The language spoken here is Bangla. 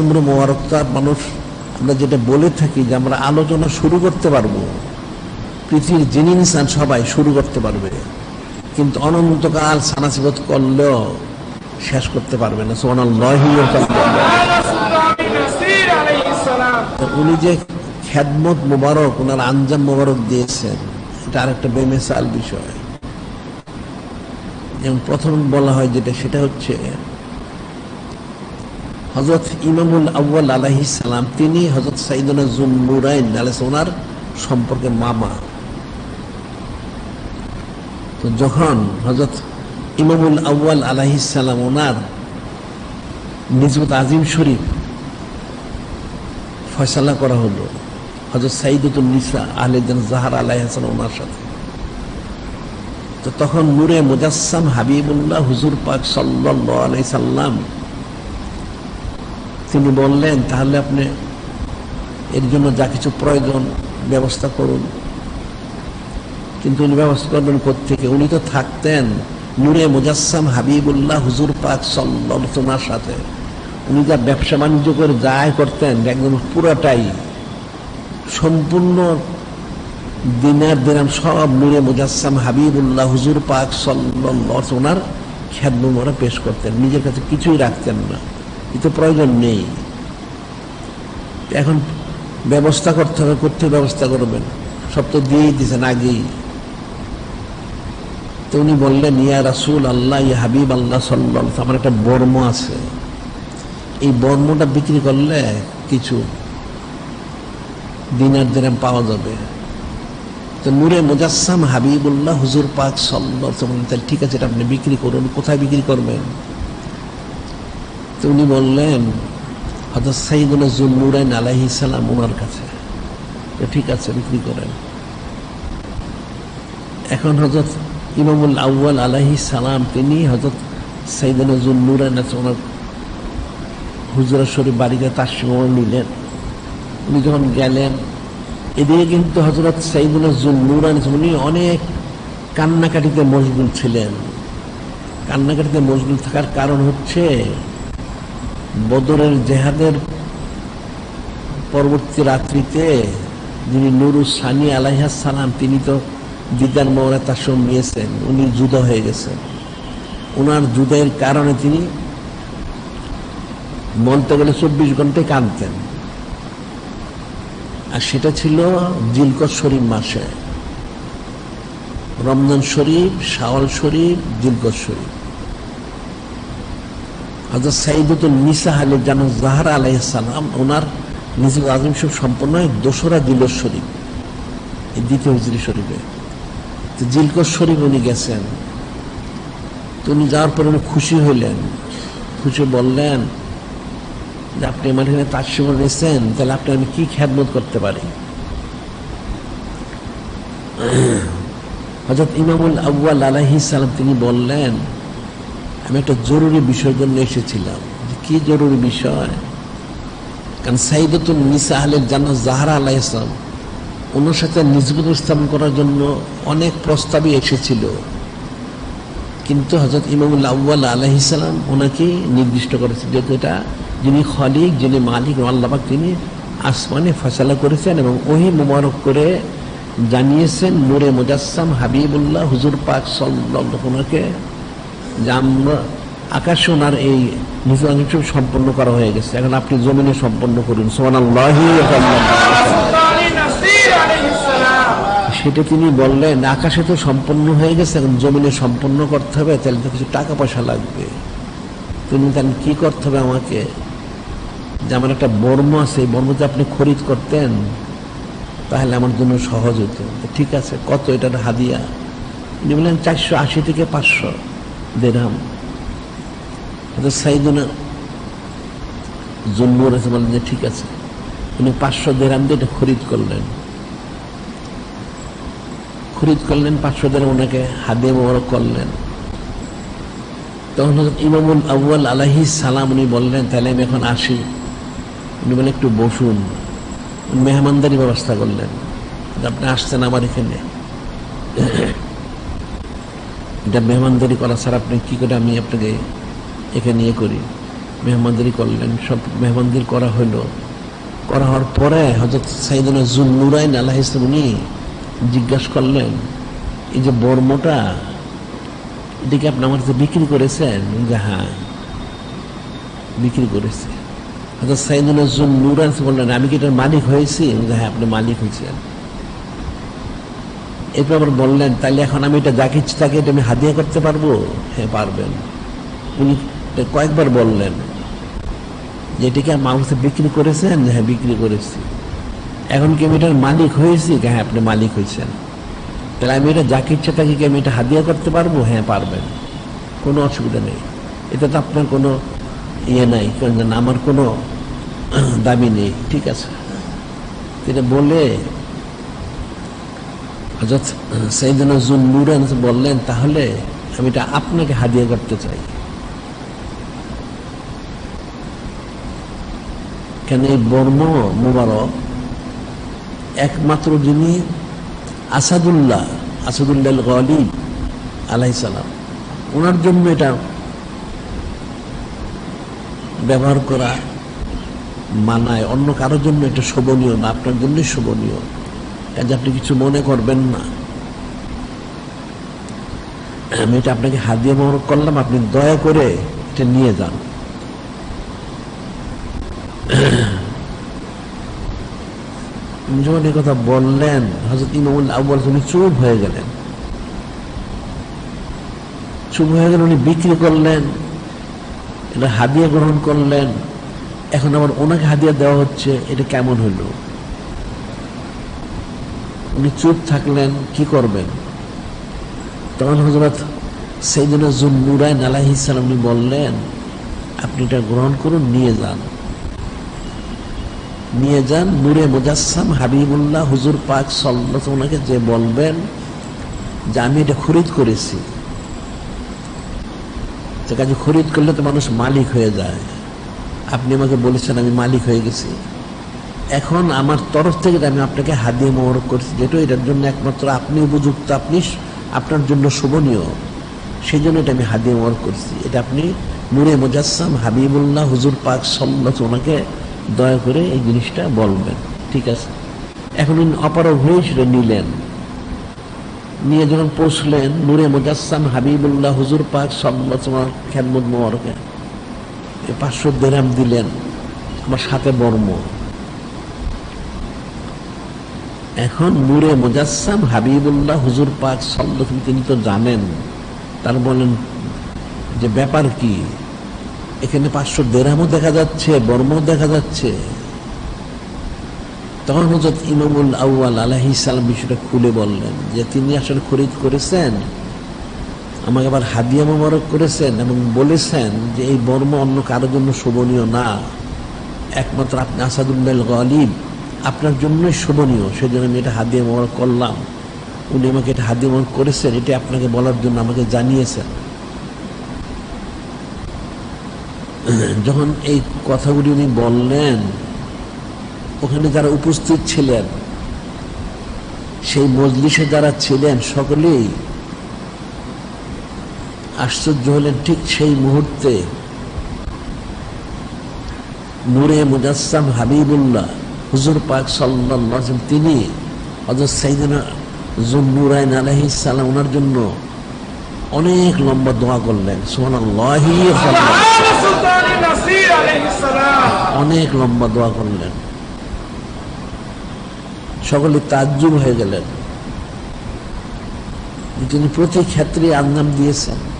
উমর মোবারকটা মানুষ, আমরা যেটা বলে থাকি যে আমরা আলোচনা শুরু করতে পারব। পৃথিবীর যিনি ইনসান সবাই শুরু করতে পারবে। কিন্তু অনন্তকাল সানাসিবত করলেও শেষ করতে পারবে না। সোনাল আলাইহিস উনি যে খেদমত মোবারক ওনার আঞ্জাম মোবারক দিয়েছেন, এটা আরেকটা বেমেসাল বিষয়। যেমন প্রথম বলা হয় যেটা, সেটা হচ্ছে হজরত ইমামুল আউ্বাল আলাহি সালাম, তিনি হজরত সাইদুল্লাহ জুন্নুরাইন আলাইহিস ওনার সম্পর্কে মামা। তো যখন হজরত ইমামুল আউ্বাল আলাহি সালাম, ওনার নিজবত আজিম শরীফ ফয়সালা করা হলো হজরত সাইদুল নিসা আহলেদিন জাহার আলাহ হাসান ওনার সাথে। তো তখন নূরে মুজাসসাম হাবিবুল্লাহ হুজুর পাক সাল্লাল্লাহু আলাইহি সাল্লাম তিনি বললেন, তাহলে আপনি এর জন্য যা কিছু প্রয়োজন ব্যবস্থা করুন। কিন্তু উনি ব্যবস্থা করবেন থেকে উনি তো থাকতেন নূরে মুজাসসাম হাবিবুল্লাহ হুজুর পাক ওনার সাথে। উনি যা ব্যবসা বাণিজ্য করে যাই করতেন, একদম পুরাটাই সম্পূর্ণ দিনার দিনাম সব নূরে মুজাসসাম হাবিবুল্লাহ হুজুর পাক সাল্লাল্লাহু ওনার খ্যাতম ওরা পেশ করতেন। নিজের কাছে কিছুই রাখতেন না। কিন্তু প্রয়োজন নেই। এখন ব্যবস্থা করতে হবে, করতে ব্যবস্থা করবেন। সব তো দিয়েই দিয়েছেন আগেই। তো উনি বললেন, ইয়া রাসুল আল্লাহ ইয়া হাবিব আল্লাহ সাল্লাহ আমার একটা বর্ম আছে। এই বর্মটা বিক্রি করলে কিছু দিনার দিনাম পাওয়া যাবে। তো নূরে মুজাসসাম হাবিবুল্লাহ হুজুর পাক সাল্লাহ ঠিক আছে, এটা আপনি বিক্রি করুন। কোথায় বিক্রি করবেন? তো উনি বললেন হজরত সাইদুল্লাহ জুন্নুরাইন আলাহি সালাম ওনার কাছে। ঠিক আছে, বিক্রি করেন। এখন হজরত ইমামুল আউ্বাল আলাহি সালাম, তিনি হজরত সাইদুল্লাহ জুন্নুরাইন আছে, ওনার হুজুরা শরীফ বাড়িতে তার সঙ্গে নিলেন। উনি যখন গেলেন, এদিকে কিন্তু হজরত সাইদুল্লাহ জুন্নুরান উনি অনেক কান্নাকাটিতে মশগুল ছিলেন। কান্নাকাটিতে মশগুল থাকার কারণ হচ্ছে বদরের জেহাদের পরবর্তী রাত্রিতে যিনি নুরু সানি সালাম, তিনি তো দিদার মৌরা তার সঙ্গে নিয়েছেন, উনি যুদ্ধ হয়ে গেছেন। ওনার যুদ্ধের কারণে তিনি বলতে গেলে চব্বিশ ঘন্টায় কাঁদতেন। আর সেটা ছিল জিলকত শরীফ মাসে। রমজান শরীফ, শাওয়াল শরীফ, জিলকত শরীফ। হজরত সাইদুল নিসা আলী জান জাহারা আলাইসালাম ওনার নিজের আজম সব সম্পন্ন হয় দোসরা জিলর শরীফ, এই দ্বিতীয় হুজরি শরীফে। তো জিলকত শরীফ উনি গেছেন। তো উনি যাওয়ার পরে উনি খুশি হইলেন। খুশি বললেন, যে আপনি আমার এখানে তার সময় নিয়েছেন তাহলে আপনি আমি কি খ্যাতমত করতে পারি? হজরত ইমামুল আব্বাল আলাহি সালাম তিনি বললেন আমি একটা জরুরি বিষয়ের জন্য এসেছিলাম। কি জরুরি বিষয়? কারণ সাইদতুল নিসা আলের জানা জাহারা আলাহ ইসলাম ওনার সাথে নিজবুত স্থাপন করার জন্য অনেক প্রস্তাবই এসেছিল। কিন্তু হজরত ইমামুল্লাহ আব্বাল আলাহি সালাম ওনাকে নির্দিষ্ট করেছেন, যেহেতু এটা যিনি খলিক, যিনি মালিক আল্লাপাক তিনি আসমানে ফসলা করেছেন এবং ওহি মুবারক করে জানিয়েছেন, নূরে মুজাসসাম হাবিবুল্লাহ হুজুর পাক সাল্লাহকে যে আমরা আকাশে ওনার এই নিজাংশ সম্পন্ন করা হয়ে গেছে। এখন আপনি জমিনে সম্পন্ন করুন। সেটা তিনি বললেন, আকাশে তো সম্পন্ন হয়ে গেছে, এখন জমিনে সম্পন্ন করতে হবে, তাহলে তো কিছু টাকা পয়সা লাগবে। তিনি তাহলে কি করতে হবে আমাকে? যে আমার একটা বর্ম আছে, এই বর্ম আপনি খরিদ করতেন, তাহলে আমার জন্য সহজ হতো। ঠিক আছে, কত? এটার হাদিয়া। উনি বললেন, চারশো আশি থেকে পাঁচশো। দেড়াম সাইদুনা জন্মুর আছে বলেন যে, ঠিক আছে, উনি পাঁচশো দেড়াম দিয়ে খরিদ করলেন। খরিদ করলেন, পাঁচশো দেড়াম ওনাকে হাদিয়া মোবারক করলেন। তখন ইমামুল আউ্বাল আলাহি সালাম উনি বললেন, তাহলে আমি এখন আসি। উনি বলে একটু বসুন। মেহমানদারি ব্যবস্থা করলেন। আপনি আসছেন আমার এখানে। এটা মেহমানদারি করা ছাড়া আপনি কি করে আমি আপনাকে এখানে ইয়ে করি? মেহমানদারি করলেন, সব মেহমানদারি করা হলো। করা হওয়ার পরে হজরত সাইদিনা জুল নুরাইন আল্লাহ ইসলাম উনি জিজ্ঞাসা করলেন, এই যে বর্মটা এটাকে আপনি আমার কাছে বিক্রি করেছেন? যে হ্যাঁ বিক্রি করেছে। হয়তো সাইদুল নজরুল নুরান বললেন, আমি কি এটার মালিক হয়েছি? যে হ্যাঁ আপনি মালিক হয়েছেন। এরপর আবার বললেন তাহলে এখন আমি এটা যাকে ইচ্ছে তাকে এটা আমি হাদিয়া করতে পারব? হ্যাঁ পারবেন। উনি কয়েকবার বললেন যে, এটাকে কাছে বিক্রি করেছেন? হ্যাঁ বিক্রি করেছি। এখন কি আমি এটার মালিক হয়েছি? যে হ্যাঁ আপনি মালিক হয়েছেন। তাহলে আমি এটা যাকে ইচ্ছা তাকে কি আমি এটা হাদিয়া করতে পারব? হ্যাঁ পারবেন। কোনো অসুবিধা নেই। এটা তো আপনার কোনো ইয়ে নাই কারণ আমার কোনো দাবি নেই। ঠিক আছে। এটা বলে হজরত সৈদিন জুন নুরান বললেন, তাহলে আমি এটা আপনাকে হাদিয়া করতে চাই। কেন এই বর্ম মুবারক? একমাত্র যিনি আসাদুল্লাহ আসাদুল্লাহ গলিব আলাইসালাম ওনার জন্য এটা ব্যবহার করা মানায়, অন্য কারোর জন্য এটা শোভনীয় না, আপনার জন্যই শোভনীয়। কাজে আপনি কিছু মনে করবেন না। আমি এটা আপনাকে হাত দিয়ে মোহর করলাম, আপনি দয়া করে এটা নিয়ে যান। যখন এই কথা বললেন হজরত ইমামুল আব্বাল উনি চুপ হয়ে গেলেন। চুপ হয়ে গেলে উনি বিক্রি করলেন, এটা হাদিয়া গ্রহণ করলেন। এখন আবার ওনাকে হাদিয়া দেওয়া হচ্ছে, এটা কেমন হলো? উনি চুপ থাকলেন, কি করবেন? তখন হজরত সেইদিন জুন নুরাইন আলাহিসাল্লাম উনি বললেন, আপনি এটা গ্রহণ করুন, নিয়ে যান। নিয়ে যান, নূরে মুজাসসাম হাবিবুল্লাহ হুজুর পাক সাল্লাহ ওনাকে যে বলবেন যে, আমি এটা খরিদ করেছি। তো কাজে খরিদ করলে তো মানুষ মালিক হয়ে যায়। আপনি আমাকে বলেছেন, আমি মালিক হয়ে গেছি। এখন আমার তরফ থেকে আমি আপনাকে হাদিয়ে মোহরক করছি যেটা এটার জন্য একমাত্র আপনি উপযুক্ত, আপনি আপনার জন্য শোভনীয় সেই জন্য এটা আমি হাদিয়ে মোহরক করছি। এটা আপনি নূরে মুজাসসাম হাবিবুল্লাহ হুজুর পাক সাল্লাহ ওনাকে দয়া করে এই জিনিসটা বলবেন। ঠিক আছে? এখন উনি অপারগ হয়ে সেটা নিলেন। নিয়ে যখন পৌঁছলেন নূরে মুজাসসাম হাবিবুল্লাহ হুজুর পাক সাল্লাহ খেদমত মোবারকে। পাঁচশো দেরাম দিলেন। আমার সাথে বর্ম। এখন নূরে মুজাসসাম হাবিবুল্লাহ হুজুর পাক সাল্লাহ তিনি তো জানেন। তার বলেন যে ব্যাপার কি? এখানে পাঁচশো দেরামও দেখা যাচ্ছে, বর্মও দেখা যাচ্ছে। তখন হজরত ইমামুল আউয়াল আলাহি সালাম বিষয়টা খুলে বললেন যে তিনি আসলে খরিদ করেছেন, আমাকে আবার হাদিয়া মোবারক করেছেন এবং বলেছেন যে এই বর্ম অন্য কারোর জন্য শোভনীয় না। একমাত্র আপনি আসাদুল্লাহ গলিব। আপনার জন্যই শোভনীয়। সেই জন্য আমি এটা হাদিয়া মোবারক করলাম। উনি আমাকে এটা হাদিয়া মোবারক করেছেন, এটা আপনাকে বলার জন্য আমাকে জানিয়েছেন। যখন এই কথাগুলি উনি বললেন, ওখানে যারা উপস্থিত ছিলেন, সেই মজলিসে যারা ছিলেন সকলেই আশ্চর্য হলেন ঠিক সেই মুহূর্তে। নূরে মুজাসসাম হাবিবুল্লাহ হুজুর পাক সাল্লাহ তিনি হজর সাইদিনা জুন্নুরাইন আলহি সালাম ওনার জন্য অনেক লম্বা দোয়া করলেন। সোহান অনেক লম্বা দোয়া করলেন। সকলে তাজ্জুব হয়ে গেলেন। তিনি প্রতি ক্ষেত্রে আন্দাম দিয়েছেন।